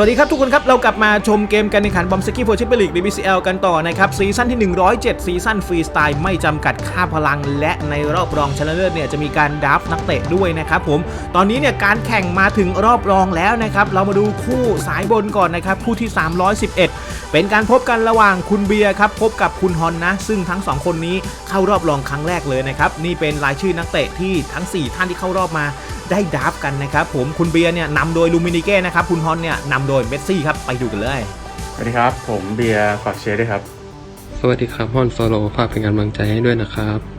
สวัสดีครับทุกคนครับ เรากลับมาชมเกมการแข่งขันบอมสกี้โฟร์แชมเปี้ยนลีก BCL กันต่อนะครับ ซีซั่นที่ 107 ซีซั่นฟรีสไตล์ไม่จำกัดค่าพลัง และในรอบรองชนะเลิศเนี่ยจะมีการดับนักเตะด้วยนะครับผม ตอนนี้เนี่ยการแข่งมาถึงรอบรองแล้วนะครับ เรามาดูคู่สายบนก่อนนะครับ คู่ที่ 311 เป็นการพบกันระหว่างคุณเบียร์ครับพบกับคุณฮอนนะ ซึ่งทั้งสองคนนี้เข้ารอบรองครั้งแรกเลยนะครับนี่เป็นรายชื่อนักเตะที่ทั้ง 4 ท่านที่เข้ารอบมา ได้ดับกันนะครับผมคุณเบียร์เนี่ยนำโดยลูมินิเก้นะครับคุณฮอนเนี่ยนำโดยเมสซี่ครับไปดูกันเลย สวัสดีครับ ผมเบียร์ฝากเชียร์ด้วยครับ สวัสดีครับฮอนโซโลฝากเป็นกำลังใจให้ด้วยนะครับ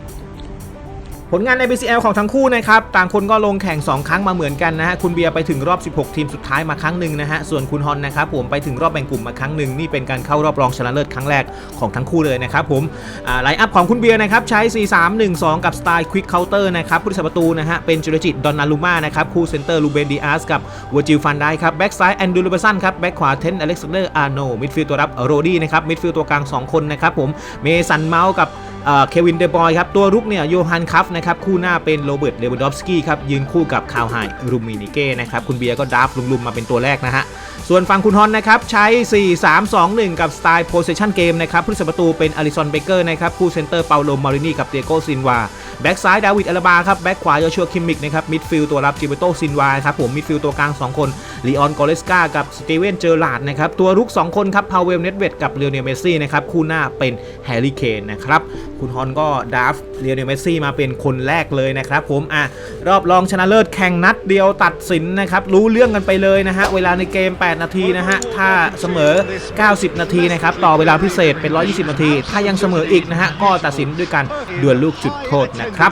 ผลงานใน BCL ของทั้งคู่นะครับ ต่างคนก็ลงแข่ง 2 ครั้งมาเหมือนกันนะฮะ คุณเบียร์ไปถึงรอบ 16 ทีมสุดท้ายมาครั้งหนึ่งนะฮะ ส่วนคุณฮอนนะครับผมไปถึงรอบแบ่งกลุ่มมาครั้งหนึ่งนี่เป็นการเข้ารอบรองชนะเลิศครั้งแรกของทั้งคู่เลยนะครับผมไลน์อัพของคุณเบียร์นะครับใช้ 4-3-1-2 กับสไตล์ควิกเคาน์เตอร์นะครับผู้รักษาประตูนะฮะเป็นจุลจิตดอนนารูมานะครับคู่เซนเตอร์ลูเบนดีอาร์สกับวอร์จิลฟันได้ครับแบ็กซ้ายแอนดูลูเบสันครับแบ็กขวาเทนอเล็กซานเดอร์อาร์โนมิดฟิลด์ตัวรับโรดี้นะครับมิดฟิลด์ตัวกลางสองคนนะครับผมเมสันเมาส์กับ เควินเดบอยครับตัวรุกเนี่ยโยฮันคัฟนะครับคู่หน้าเป็นโรเบิร์ตเลวานดอฟสกี้ครับยืนคู่กับคาวไฮรูมินิเก้นะครับคุณเบียร์ก็ดราฟลุมๆมาเป็นตัวแรกนะฮะส่วนฝั่งคุณฮอนนะครับใช้ 4-3-2-1 กับสไตล์โพ s ซ s ชันเกมนะครับผู้รักษาประตูเป็นอลิซอนเบเกอร์นะครับคู่เซนเตอร์เปาโลมารินีกับเตียโกซินวาแบ็กซ้ายดาวิดอลาบาครับแบ็กขวาโยชัวคิมมิกนะครับมิดฟิลด์ตัวรับจิเบโตซินวาครับผมมิดฟิลด์ตัวกลาง2คนลีออนกอเลสกากับสตีเวนเจอร์ลาดนะครับตัวรุก 2 คนครับพาวเวลเนตเวดกับเลโอเนลเมซี่นะครับคู่หน้าเป็นแฮร์รี่เคนนะครับ คุณฮอนก็ดราฟเลโอเนลเมสซี่มาเป็นคนแรกเลยนะครับผมอะรอบรองชนะเลิศแข่งนัดเดียวตัดสินนะครับ รู้เรื่องกันไปเลยนะฮะ เวลาในเกม 8 นาทีนะฮะ ถ้าเสมอ 90 นาทีนะครับ ต่อเวลาพิเศษเป็น 120 นาที ถ้ายังเสมออีกนะฮะ ก็ตัดสินด้วยกันดวลลูกจุดโทษนะครับ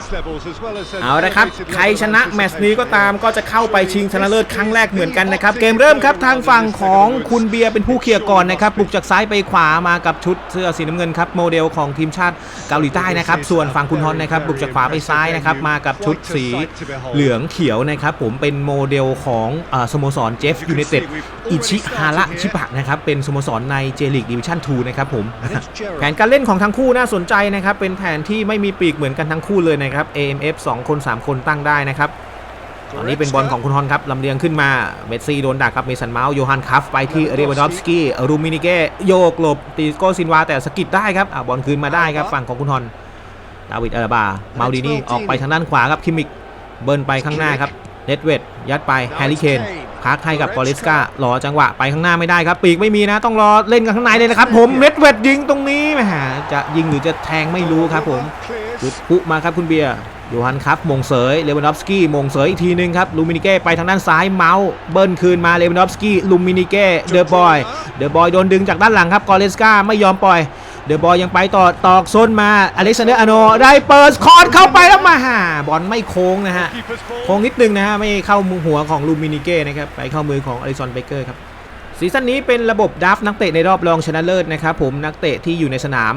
เอาละครับ ใครชนะแมตช์นี้ก็ตามก็จะเข้าไปชิงชนะเลิศครั้งแรกเหมือนกันนะครับ เกมเริ่มครับทางฝั่งของคุณเบียร์เป็นผู้เคลียร์ก่อนนะครับบุกจากซ้ายไปขวามากับชุดเสื้อสีน้ำเงินครับโมเดลของทีมชาติเกาหลีใต้นะครับ ส่วนฝั่งคุณฮอนนะครับบุกจากขวาไปซ้ายนะครับมากับชุดสีเหลืองเขียวนะครับ ผมเป็นโมเดลของอสโมสรเจฟยูไนเต็ดอิชิฮาระชิบะนะครับเป็นสโมสรในเจลิกดิวิชั่น2นะครับผมแผนการเล่นของทั้งคู่น่าสนใจนะครับเป็นแผนที่ไม่มีปีกเหมือนกันทั้งคู่เลยนะครับ AMF 2 คน 3 คนตั้งได้นะครับตอนนี้เป็นบอลของคุณฮอนครับลำเลียงขึ้นมาเมสซี่โดนดักครับเมสันเมาส์โยฮันคัฟไปที่เรวานดอฟสกี้รูมินิเก้โยกหลบตีโกซินวาแต่สกิดได้ครับอะบอลคืนมาได้ครับฝั่งของคุณฮอนดาวิดอาราบาเมาดีนี่ออกไปทางด้านขวาครับคิมิกเบิร์นไปข้างหน้าครับเนตเวดยัดไปแฮร์รี่เคน พักให้กับกอริสการอจังหวะไปข้างหน้าไม่ได้ครับ ปีกไม่มีนะ ต้องรอเล่นกันข้างในเลยนะครับผมเนตเวดยิงตรงนี้แหมจะยิงหรือจะแทงไม่รู้ครับผมจุดพุมาครับคุณเบียร์โยฮันครับมงเสยเลวานดอฟสกี้มงเสยอีกทีนึงครับลูมินิเก้ไปทางด้านซ้ายเมาส์เบิ้ลคืนมาเลวานดอฟสกี้ลูมินิเก้เดอะบอยเดอะบอยโดนดึงจากด้านหลังครับกอเลสกาไม่ยอมปล่อย เดอะบอยยังไปต่อตอกส้นมาอเล็กซานเดอร์อโนได้เปิดคอร์ดเข้าไปแล้วมาหาบอลไม่โค้งนะฮะ โค้งนิดนึงนะฮะ ไม่เข้ามือหัวของลูมินิเก้นะครับ ไปเข้ามือของอลิซอนเบเกอร์ครับซีซั่นนี้เป็นระบบดับนักเตะในรอบรองชนะเลิศนะครับผมนักเตะที่อยู่ในสนาม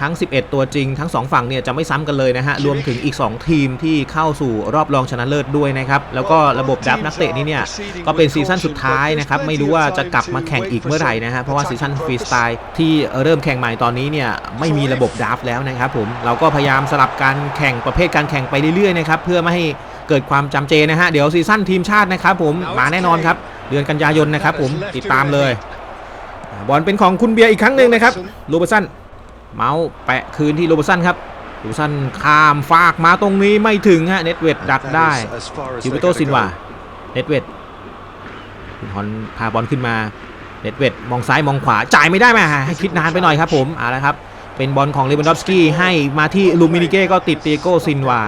ทั้ง 11 ตัวจริง ทั้ง 2 ฝั่งเนี่ยจะไม่ซ้ำกันเลยนะฮะ รวมถึงอีก 2 ทีมที่เข้าสู่รอบรองชนะเลิศด้วยนะครับ แล้วก็ระบบดับนักเตะนี้เนี่ย ก็เป็นซีซั่นสุดท้ายนะครับ ไม่รู้ว่าจะกลับมาแข่งอีกเมื่อไหร่นะฮะ เพราะว่าซีซั่นฟรีสไตล์ที่เริ่มแข่งใหม่ตอนนี้เนี่ย ไม่มีระบบดับแล้วนะครับผม เราก็พยายามสลับการแข่งประเภทการแข่งไปเรื่อยๆนะครับเพื่อไม่ให้เกิดความจำเจนะฮะ เดี๋ยวซีซั่นทีมชาตินะครับผมมาแน่นอนครับเดือนกันยายนนะครับผมติดตามเลยบอลเป็นของคุณเบียร์อีกครั้งหนึ่งนะครับโรเบร์ตสัน เมาส์แปะคืนที่โรเบร์ตสันครับโรเบร์ตสันข้ามฟากมาตรงนี้ไม่ถึงฮะเน็ตเวดดักได้จิวเปโตซินวาเน็ตเวดคุณฮอนพาบอลขึ้นมาเน็ตเวดมองซ้ายมองขวาจ่ายไม่ได้ไหมให้คิดนานไปหน่อยครับผมเอาละครับเป็นบอลของเลวันดอฟสกี้ให้มาที่ลูมินิเก้ก็ติดตีโก้ซินวา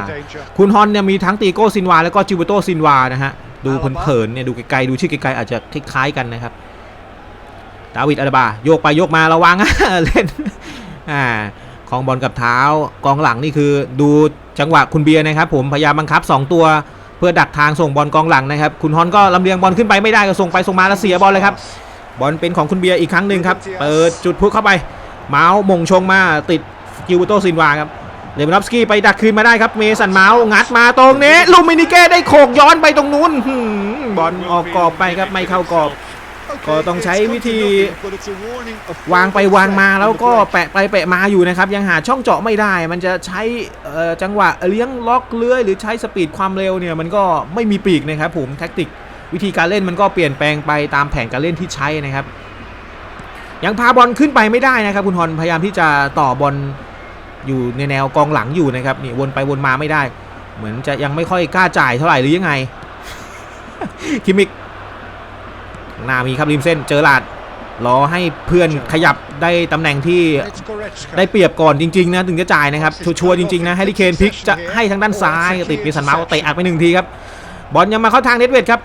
คุณฮอนเนี่ยมีทั้งตีโก้ซินวา แล้วก็จิวเปโตซินวานะฮะ ดูเผินๆเนี่ยดูไกลๆดูชื่อไกลๆอาจจะคล้ายๆกันนะครับ ดาวิดอาราบา โยกไปโยกมาระวังเล่น อ่าของบอลกับเท้ากองหลังนี่คือดูจังหวะคุณเบียร์นะครับ ผมพยายามบังคับ 2 ตัวเพื่อดักทางส่งบอลกองหลังนะครับ คุณฮอนก็ลำเลียงบอลขึ้นไปไม่ได้ก็ส่งไปส่งมาแล้วเสียบอลเลยครับบอลเป็นของคุณเบียร์อีกครั้งหนึ่งครับเปิดจุดพุเข้าไป เมาส์มงชงมาติดกิวโตซินวาครับเลวานอฟสกี้ไปดักคืนมาได้ครับเมสันเมาส์งัดมาตรงนี้ลูมินิเก้ได้โขกย้อนไปตรงนู้นหืมบอลออกกรอบไปครับไม่เข้ากรอบ ก็ต้องใช้วิธีวางไปวางมาแล้วก็แปะไปแปะมาอยู่นะครับ ยังหาช่องเจาะไม่ได้ มันจะใช้จังหวะเลี้ยงล็อกเลื้อยหรือใช้สปีดความเร็วเนี่ยมันก็ไม่มีปีกนะครับผมแท็กติกวิธีการเล่นมันก็เปลี่ยนแปลงไปตามแผนการเล่นที่ใช้นะครับ ยังพาบอลขึ้นไปไม่ได้นะครับคุณฮอนพยายามที่จะต่อบอลอยู่ในแนวกองหลังอยู่นะครับนี่วนไปวนมาไม่ได้ เหมือนจะยังไม่ค่อยกล้าจ่ายเท่าไหร่หรือยังไงคิมิก หน้ามีครับริมเส้นเจอหลาดรอให้เพื่อนขยับได้ตำแหน่งที่ได้เปรียบก่อนจริงๆนะถึงจะจ่ายนะครับชัวร์ๆจริงๆนะแฮร์รี่เคนพลิกจะให้ทางด้านซ้ายติดปีสันเมาส์เตะอัดไปหนึ่งทีครับบอลยังมาเข้าทางเน็ตเวทครับ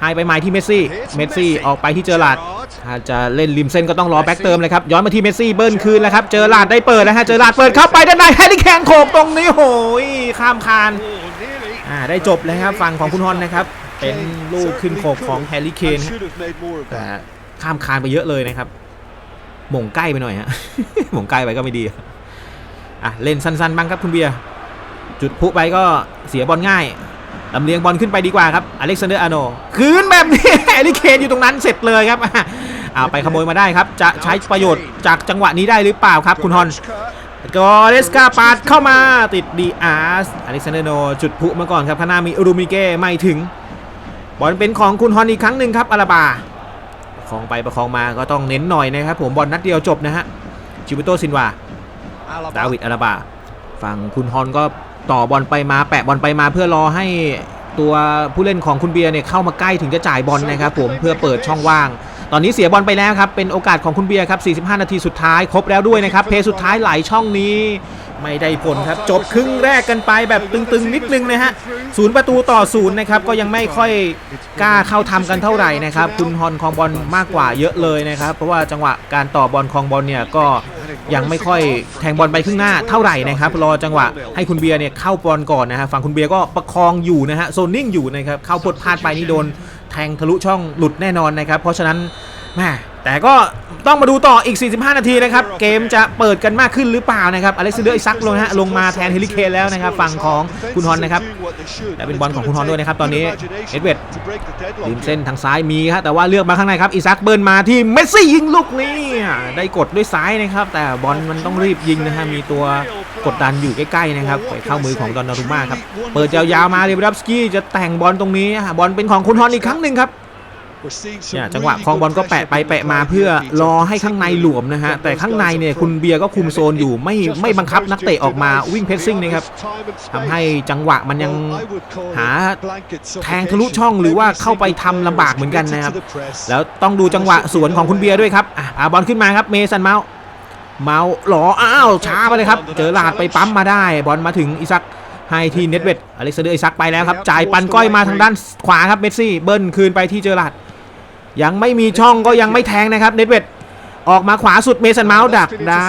ให้ไปหมายที่เมสซี่เมสซี่ออกไปที่เจอหลาดถ้าจะเล่นริมเส้นก็ต้องรอแบ็กเติมเลยครับย้อนมาที่เมสซี่เบิ้ลคืนแล้วครับเจอลาดได้เปิดแล้วฮะเจอลาดเปิดเข้าไปด้านในแฮร์รี่แคนโขกตรงนี้โหยข้ามคานอ่าได้จบเลยครับฝั่งของคุณฮอนนะครับ เป็นลูกขึ้นโขกของแฮร์รี่เคนฮะแต่ข้ามคานไปเยอะเลยนะครับ หม่งใกล้ไปหน่อยฮะหม่งใกล้ไปก็ไม่ดีอะเล่นสั้นๆบ้างครับคุณเบียร์จุดพลุไปก็เสียบอลง่ายลำเลียงบอลขึ้นไปดีกว่าครับอเล็กซานเดอร์อาโนคืนแบบนี้แฮร์รี่เคนอยู่ตรงนั้นเสร็จเลยครับเอาไปขโมยมาได้ครับ จะใช้ประโยชน์จากจังหวะนี้ได้หรือเปล่าครับ คุณฮอนกอเรสกาปาดเข้ามาติดดีอาร์สอเล็กซานเดอร์โนจุดพลุมาก่อนครับข้างหน้ามีอูรูมิเก้ไม่ถึง บอลเป็นของคุณฮอนอีกครั้งหนึ่งครับอาราบาประคองไปประคองมาก็ต้องเน้นหน่อยนะครับผมบอลนัดเดียวจบนะฮะจิวิโตซินวาดาวิดอาราบาฝั่งคุณฮอนก็ต่อบอลไปมาแปะบอลไปมาเพื่อรอให้ตัวผู้เล่นของคุณเบียร์เนี่ยเข้ามาใกล้ถึงจะจ่ายบอลนะครับผมเพื่อเปิดช่องว่าง ตอนนี้เสียบอลไปแล้วครับเป็นโอกาสของคุณเบียร์ครับ 45 นาทีสุดท้ายครบแล้วด้วยนะครับเพย์สุดท้ายไหลช่องนี้ ไม่ได้ผลครับ จบครึ่งแรกกันไปแบบตึงๆ นิดนึงนะฮะศูนย์ประตูต่อศูนย์นะครับ ก็ยังไม่ค่อยกล้าเข้าทำกันเท่าไหร่นะครับ คุณฮอนคองบอลมากกว่าเยอะเลยนะครับ เพราะว่าจังหวะการต่อบอลคองบอลเนี่ยก็ยังไม่ค่อยแทงบอลไปข้างหน้าเท่าไหร่นะครับ รอจังหวะให้คุณเบียร์เนี่ยเข้าบอลก่อนนะฮะฝั่งคุณเบียร์ก็ประคองอยู่นะฮะโซนนิ่งอยู่นะครับเข้าพดพลาดไปนี่โดนแทงทะลุช่องหลุดแน่นอนนะครับ เพราะฉะนั้นแม่ แต่ก็ต้องมาดูต่ออีก 45 นาทีนะครับ เกมจะเปิดกันมากขึ้นหรือเปล่านะครับอเล็กซานเดอร์อิซักลงฮะลงมาแทนเฮลิเคนแล้วนะครับ ฝั่งของคุณฮอนนะครับและเป็นบอลของคุณฮอนด้วยนะครับ ตอนนี้เอ็ดเวิร์ดริมเส้นทางซ้ายมีครับแต่ว่าเลือกมาข้างในครับอิซักเบิร์นมาที่เมสซี่ยิงลูกนี้ได้กดด้วยซ้ายนะครับ แต่บอลมันต้องรีบยิงนะฮะมีตัวกดดันอยู่ใกล้ๆนะครับไปเข้ามือของดอนนารุม่าครับเปิดยาวๆมาเรเบรับสกี้จะแต่งบอลตรงนี้บอลเป็นของคุณฮอนอีกครั้งหนึ่งครับ เนี่ยจังหวะคลองบอลก็แปะไปแปะมาเพื่อรอให้ข้างในหลวมนะฮะ แต่ข้างในเนี่ยคุณเบียร์ก็คุมโซนอยู่ไม่ไม่บังคับนักเตะออกมาวิ่งเพรสซิ่งนะครับทำให้จังหวะมันยังหาแทงทะลุช่องหรือว่าเข้าไปทำลำบากเหมือนกันนะครับ แล้วต้องดูจังหวะสวนของคุณเบียร์ด้วยครับอะพาบอลขึ้นมาครับเมสันเมาส์เมาส์หลออ้าวช้าไปเลยครับเจอลาดไปปั๊มมาได้ บอลมาถึงอิซักให้ที่เน็ตเวดอเล็กซานเดอร์อิซักไปแล้วครับจ่ายปันก้อยมาทางด้านขวาครับเมสซี่เบิ้ลคืนไปที่เจอลาด ยังไม่มีช่องก็ยังไม่แทงนะครับเน็ตเวดออกมาขวาสุดเมสันเมาส์ดักได้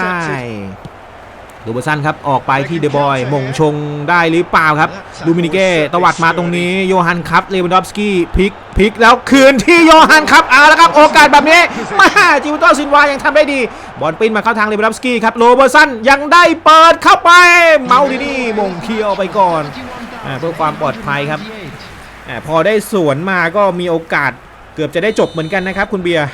ดูเบอร์สันครับ ออกไปที่เดอะบอยมงชงได้หรือเปล่าครับ ดูมินิเก้ตวัดมาตรงนี้โยฮันครับเลวันดอฟสกี้พลิกพลิกแล้วคืนที่โยฮันครับเอาละครับ โอกาสแบบนี้มาจิวโตซินวายังทำได้ดี บอลปิ้นมาเข้าทางเลวันดอฟสกี้ครับโรเบอร์สันยังได้เปิดเข้าไป เมาดีนี่มงเคียวไปก่อนอ่าเพื่อความปลอดภัยครับอาพอได้สวนมาก็มีโอกาส เกือบจะได้จบเหมือนกันนะครับ คุณเบียร์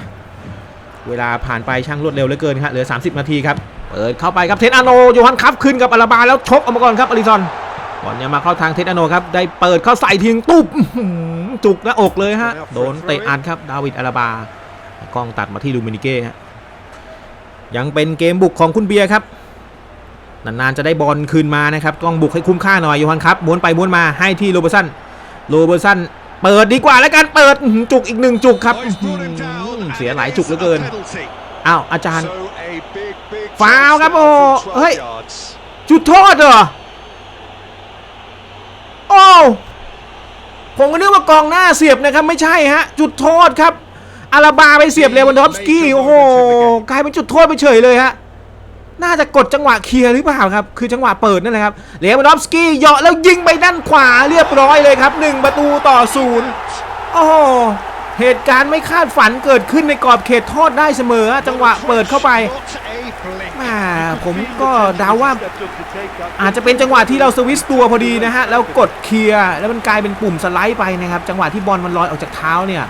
เวลาผ่านไปช่างรวดเร็วเหลือเกินครับเหลือ 30 นาทีครับเปิดเข้าไปครับเทนอาโนโยฮันครับขึ้นกับอาราบาแล้วชกออกมาก่อนครับอลิซอนบอลยังมาเข้าทางเทนอาโนครับได้เปิดเข้าใส่ทิ้งตุ๊บจุกหน้าอกเลยฮะโดนเตะอัดครับดาวิดอาราบากล้องตัดมาที่ลูมินิเก้ฮะยังเป็นเกมบุกของคุณเบียร์ครับนานๆจะได้บอลคืนมานะครับต้องบุกให้คุ้มค่าหน่อยโยฮันครับม้วนไปม้วนมาให้ที่โรเบอร์สันโรเบอร์สัน เปิดดีกว่าแล้วกันเปิดอื้อหือจุกอีกหนึ่งจุกครับอื้อหือเสียหลายจุกเหลือเกินอ้าวอาจารย์ฟาวล์ครับโอ้เฮ้ยจุดโทษเหรอโอ้ผมก็นึกว่ากองหน้าเสียบนะครับไม่ใช่ฮะ จุดโทษครับอาราบาไปเสียบเลวันดอฟสกี้โอ้โหกลายเป็นจุดโทษไปเฉยเลยฮะ น่าจะกดจังหวะเคลียร์หรือเปล่าครับ คือจังหวะเปิดนั่นแหละครับเลวันดอฟสกี้เหยาะแล้วยิงไปด้านขวาเรียบร้อยเลยครับ 1 ประตูต่อศูนย์โอ้เหตุการณ์ไม่คาดฝันเกิดขึ้นในกรอบเขตโทษได้เสมอ จังหวะเปิดเข้าไปแหมผมก็เดาว่า อาจจะเป็นจังหวะที่เราสวิสตัวพอดีนะฮะ แล้วกดเคลียร์แล้วมันกลายเป็นปุ่มสไลด์ไปนะครับ จังหวะที่บอลมันลอยออกจากเท้าเนี่ย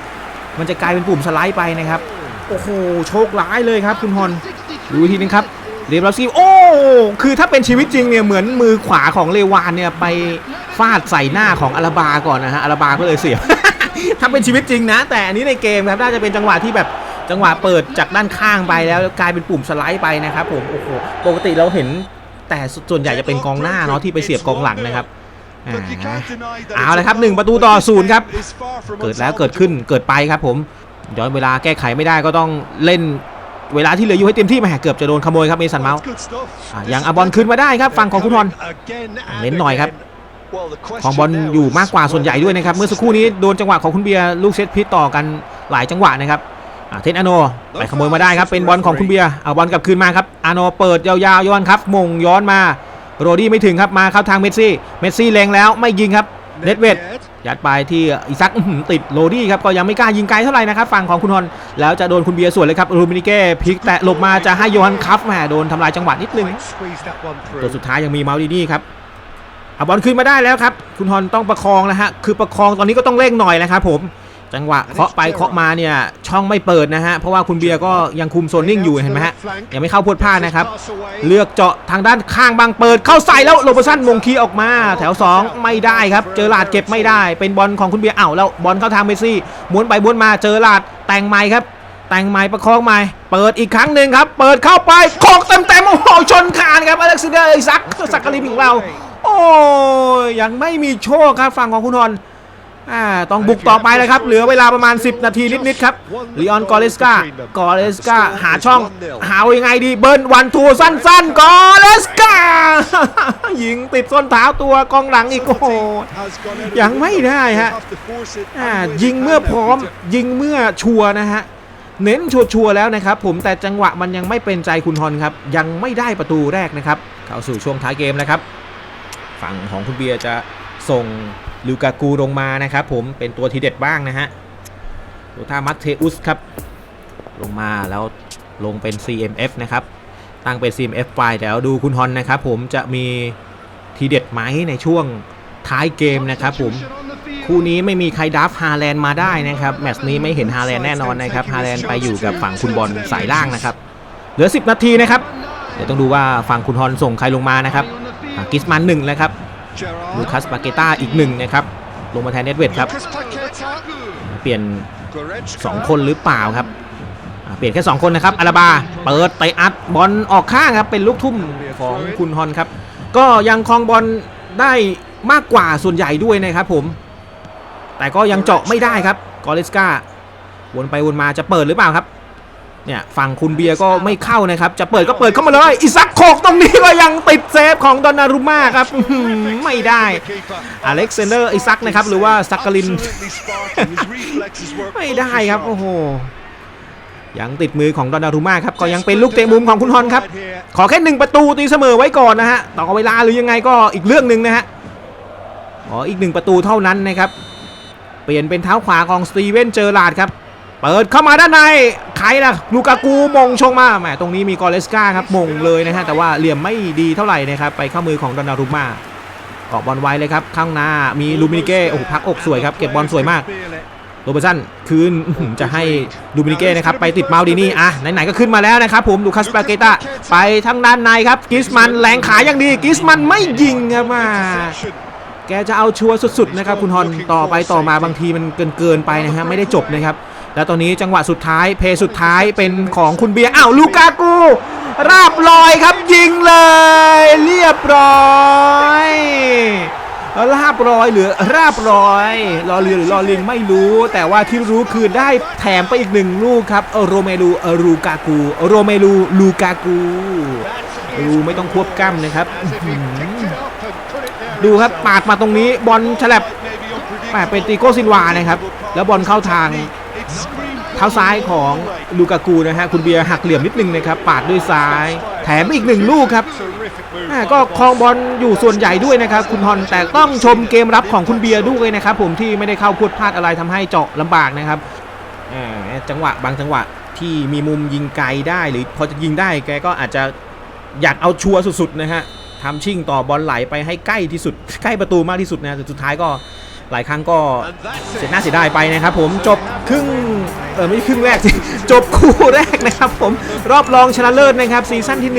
มันจะกลายเป็นปุ่มสไลด์ไปนะครับ โอ้โหโชคร้ายเลยครับคุณฮอนดูทีนึงครับ เรียบร้อยซีโอ้ คือถ้าเป็นชีวิตจริงเนี่ยเหมือนมือขวาของเลวานเนี่ยไปฟาดใส่หน้าของอาราบาก่อนนะฮะอาราบาก็เลยเสียบ ถ้าเป็นชีวิตจริงนะ แต่อันนี้ในเกมครับน่าจะเป็นจังหวะที่แบบจังหวะเปิดจากด้านข้างไปแล้วกลายเป็นปุ่มสไลด์ไปนะครับผมโอ้โหปกติเราเห็นแต่ส่วนใหญ่จะเป็นกองหน้าเนาะที่ไปเสียบกองหลังนะครับอ่าเอาละครับหนึ่งประตูต่อศูนย์ครับ เกิดแล้วเกิดขึ้นเกิดไปครับผมย้อนเวลาแก้ไขไม่ได้ก็ต้องเล่น เวลาที่เหลืออยู่ให้เต็มที่แหมาเกือบจะโดนขโมยครับเมสันเมาส์อะยังอาบอลคืนมาได้ครับฝั่งของคุณฮอนเน้นหน่อยครับของบอลอยู่มากกว่าส่วนใหญ่ด้วยนะครับ เมื่อสักครู่นี้โดนจังหวะของคุณเบียร์ลูกเซตพิษต่อกันหลายจังหวะนะครับเทนอโนไปขโมยมาได้ครับเป็นบอลของคุณเบียร์เอาบอลกลับคืนมาครับอโนเปิดยาวๆย้อนครับมงย้อนมาโรดี้ไม่ถึงครับมาเข้าทางเมสซี่เมสซี่เลงแล้วไม่ยิงครับเนตเวด ยัดไปที่อีซักติดโรดี้ครับก็ยังไม่กล้ายิงไกลเท่าไหร่นะครับฝั่งของคุณฮอนแล้วจะโดนคุณเบียร์สวนเลยครับรูมินิเก้พลิกแตะหลบมาจะให้โยฮันคัฟแหมโดนทำลายจังหวะนิดนึงตัวสุดท้ายยังมีมาลดินี่ครับเอาบอลคืนมาได้แล้วครับ คุณฮอนต้องประคองนะฮะคือประคองตอนนี้ก็ต้องเร่งหน่อยนะครับผม จังหวะเคาะไปเคาะมาเนี่ยช่องไม่เปิดนะฮะเพราะว่าคุณเบียร์ก็ยังคุมโซนนิ่งอยู่เห็นไหมฮะยังไม่เข้าพวดพลาดนะครับ เลือกเจาะทางด้านข้างบางเปิดเข้าใส่แล้วโรบอร์สันมงคีออกมา แถว 2 ไม่ได้ครับ เจอหลาดเก็บไม่ได้ เป็นบอลของคุณเบียร์อ้าวแล้วบอลเข้าทางเมซี่ม้วนไปม้วนมาเจอหลาดแต่งใหม่ครับ แต่งใหม่ประคองใหม่เปิดอีกครั้งหนึ่งครับ เปิดเข้าไปโขกเต็มเต็มๆโอ้โหชนคานครับอเล็กซานเดอร์ซักสักกะลิมของเรา โอ้ยยังไม่มีโชคครับฝั่งของคุณฮอน อ่าต้องบุกต่อไปเลยครับ เหลือเวลาประมาณ 10 นาทีนิดๆครับลีออนกอเลสกากอเลสกาหาช่อง หายังไงดีเบิร์นวันทูสั้นๆกอเลสกายิงติดส้นเท้าตัวกองหลังอีกโอ้โหยังไม่ได้ฮะอ่ายิงเมื่อพร้อมยิงเมื่อชัวนะฮะเน้นชัวร์แล้วนะครับผมแต่จังหวะมันยังไม่เป็นใจคุณฮอนครับ ยังไม่ได้ประตูแรกนะครับ เข้าสู่ช่วงท้ายเกมแล้วครับ ฝั่งของคุณเบียร์จะส่ง ลูกากูลงมานะครับผมเป็นตัวทีเด็ดบ้างนะฮะโรธามัตเทอุสครับลงมาแล้วลงเป็น CMF นะครับ ตั้งเป็น CMF ไปเดี๋ยวดูคุณฮอนนะครับผมจะมีทีเด็ดไหมในช่วงท้ายเกมนะครับผมคู่นี้ไม่มีใครดับฮาแลนด์มาได้นะครับ แมตช์นี้ไม่เห็นฮาแลนด์แน่นอนนะครับฮาแลนด์ไปอยู่กับฝั่งคุณบอลสายล่างนะครับ เหลือ 10 นาทีนะครับ เดี๋ยวต้องดูว่าฝั่งคุณฮอนส่งใครลงมานะครับกิสมันหนึ่งนะครับ ลูคัสปาเกต้าอีกหนึ่งนะครับ ลงมาแทนเน็ตเวดครับ เปลี่ยน 2 คนหรือเปล่าครับอะเปลี่ยนแค่ 2 คนนะครับอาราบา เปิดเตะอัดบอลออกข้างครับ เป็นลูกทุ่มของคุณฮอนครับ ก็ยังครองบอลได้มากกว่าส่วนใหญ่ด้วยนะครับผม แต่ก็ยังเจาะไม่ได้ครับ กอเลสกาวนไปวนมาจะเปิดหรือเปล่าครับ เนี่ยฝั่งคุณเบียร์ก็ไม่เข้านะครับ จะเปิดก็เปิดเข้ามาเลยอิซักโคกตรงนี้ก็ยังติดเซฟของดอนนารุม่าครับอื้อหือไม่ได้อเล็กซานเดอร์อิซักนะครับหรือว่าซักกลิน ไม่ได้ครับโอ้โหยังติดมือของดอนนารุม่าครับก็ยังเป็นลูกเตะมุมของคุณฮอนครับ ขอแค่หนึ่งประตูตีเสมอไว้ก่อนนะฮะต่อเวลาหรือยังไงก็อีกเรื่องหนึ่งนะฮะอ๋ออีกหนึ่งประตูเท่านั้นนะครับ เปลี่ยนเป็นเท้าขวาของสตีเวนเจอร์ลาร์ดครับ เปิดเข้ามาด้านใน ใครล่ะลูกากูมงชงมาแหมตรงนี้มีกอเลสกาครับมงเลยนะฮะแต่ว่าเหลี่ยมไม่ดีเท่าไหร่นะครับไปเข้ามือของดอนนารุม่าออกบอลไวเลยครับข้างหน้ามีลูมินิเก้โอ้พักอกสวยครับเก็บบอลสวยมากโรเบอร์สันคืนจะให้ดูมินิเก้นะครับไปติดเมาดีนี่อะไหนๆก็ขึ้นมาแล้วนะครับผมดูคัสปาเกตาไปทางด้านในครับกิสมันแรงขาอย่างดีกิสมันไม่ยิงครับมาแกจะเอาชัวร์สุดๆนะครับคุณฮอนต่อไปต่อมาบางทีมันเกินเกินๆไปนะฮะไม่ได้จบนะครับ แล้วตอนนี้จังหวะสุดท้ายเพย์สุดท้ายเป็นของคุณเบียร์อ้าวลูกากูราบลอยครับยิงเลย เรียบร้อยราบร้อยหรือราบร้อยรอเรือหรือรอลิงไม่รู้ แต่ว่าที่รู้คือได้แถมไปอีกหนึ่งลูกครับเอโรเมลูเออรูกากูโรเมลูลูกากูรูไม่ต้องควบกล้ำนะครับ ดูครับปาดมาตรงนี้บอลฉลับแหม่เป็นติโกซินวานะครับ แล้วบอลเข้าทาง เท้าซ้ายของลูกากูนะฮะคุณเบียร์หักเหลี่ยมนิดนึงนะครับปาดด้วยซ้าย แถมอีกหนึ่งลูกครับก็ครองบอลอยู่ส่วนใหญ่ด้วยนะครับคุณฮอนแต่ต้องชมเกมรับของคุณเบียร์ด้วยนะครับผมที่ไม่ได้เข้าพูดพลาดอะไรทำให้เจาะลำบากนะครับจังหวะบางจังหวะที่มีมุมยิงไกลได้หรือพอจะยิงได้แกก็อาจจะอยากเอาชัวร์สุดๆนะฮะทำชิ่งต่อบอลไหลไปให้ใกล้ที่สุด ใกล้ประตูมากที่สุดนะแต่สุดท้ายก็ หลายครั้งก็เสียหน้าเสียดายไปนะครับผมจบครึ่งเออไม่ใช่ครึ่งแรกสิจบคู่แรกนะครับผมรอบรองชนะเลิศนะครับซีซั่นที่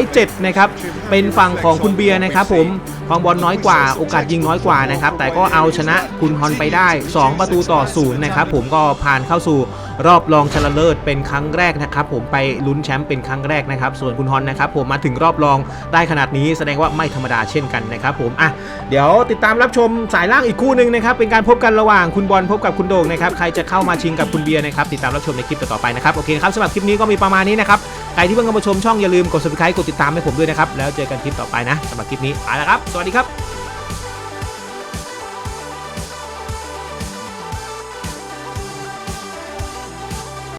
107 นะครับ เป็นฝั่งของคุณเบียร์นะครับผมความบอลน้อยกว่าโอกาสยิงน้อยกว่านะครับ แต่ก็เอาชนะคุณฮอนไปได้ 2 ประตูต่อศูนย์นะครับผมก็ผ่านเข้าสู่ รอบรองชนะเลิศเป็นครั้งแรกนะครับผมไปลุ้นแชมป์เป็นครั้งแรกนะครับส่วนคุณฮอนนะครับผมมาถึงรอบรองได้ขนาดนี้แสดงว่าไม่ธรรมดาเช่นกันนะครับผมอะเดี๋ยวติดตามรับชมสายล่างอีกคู่หนึ่งนะครับเป็นการพบกันระหว่างคุณบอลพบกับคุณโด่งนะครับใครจะเข้ามาชิงกับคุณเบียร์นะครับติดตามรับชมในคลิปต่อไปนะครับโอเคครับสำหรับคลิปนี้ก็มีประมาณนี้นะครับใครที่เพิ่งเข้ามาชมช่องอย่าลืมกด subscribe กดติดตามให้ผมด้วยนะครับแล้วเจอกันคลิปต่อไปนะสำหรับคลิปนี้ไปแล้วครับ สวัสดีครับ